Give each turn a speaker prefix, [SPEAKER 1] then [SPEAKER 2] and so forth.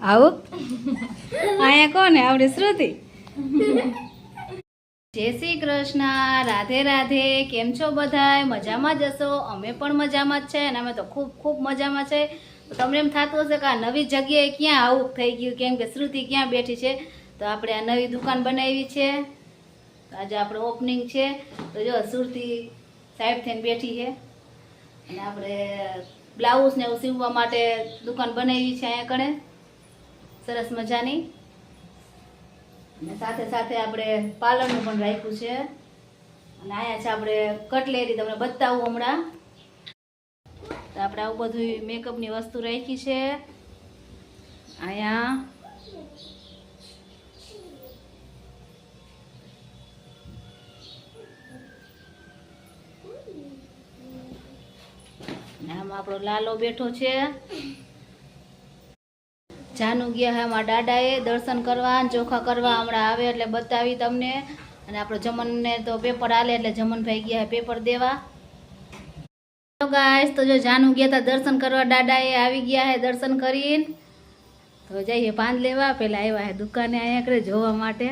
[SPEAKER 1] આવું. અહીંયા કોને આવડે શ્રુતિ. જય શ્રી કૃષ્ણ, રાધે રાધે. કેમ છો બધાય? મજામાં જ હશો? અમે પણ મજામાં જ છે અને અમે તો ખૂબ ખૂબ મજામાં છે. તમને એમ થતું હશે કે આ નવી જગ્યાએ ક્યાં આવું થઈ ગયું? કેમ કે શ્રુતિ ક્યાં બેઠી છે? તો આપણે આ નવી દુકાન બનાવી છે. આજે આપણે ઓપનિંગ છે. તો જો, શ્રુતિ સાહેબ થઈને બેઠી છે. અને આપણે બ્લાઉઝ ને એવું સીવવા માટે દુકાન બનાવી છે અહીંયા કણે. સરસ મજાની. સાથે સાથે આપણે પાલરનું પણ રાખ્યું છે. અને આયા છે આપણે કટલેરી તમને બતાવું હમણાં. તો આપણે આવું બધું મેકઅપની વસ્તુ રાખી છે. અહીંયા. આમાં આપણો લાલો બેઠો છે. જાનુ ગયા હે અમારા દાદાએ દર્શન કરવા ચોખા કરવા હમણાં આવે એટલે બતાવી તમને. અને આપણો જમનને તો પેપર હાલે એટલે જમનભાઈ ગયા હે પેપર દેવા. તો ગાઈસ તો જો જાનુ ગયા હતા દર્શન કરવા, દાદાએ આવી ગયા હે દર્શન કરીને. તો જઈએ પાન લેવા પહેલાં આવ્યા હે દુકાને અહીંયા કરે જોવા માટે.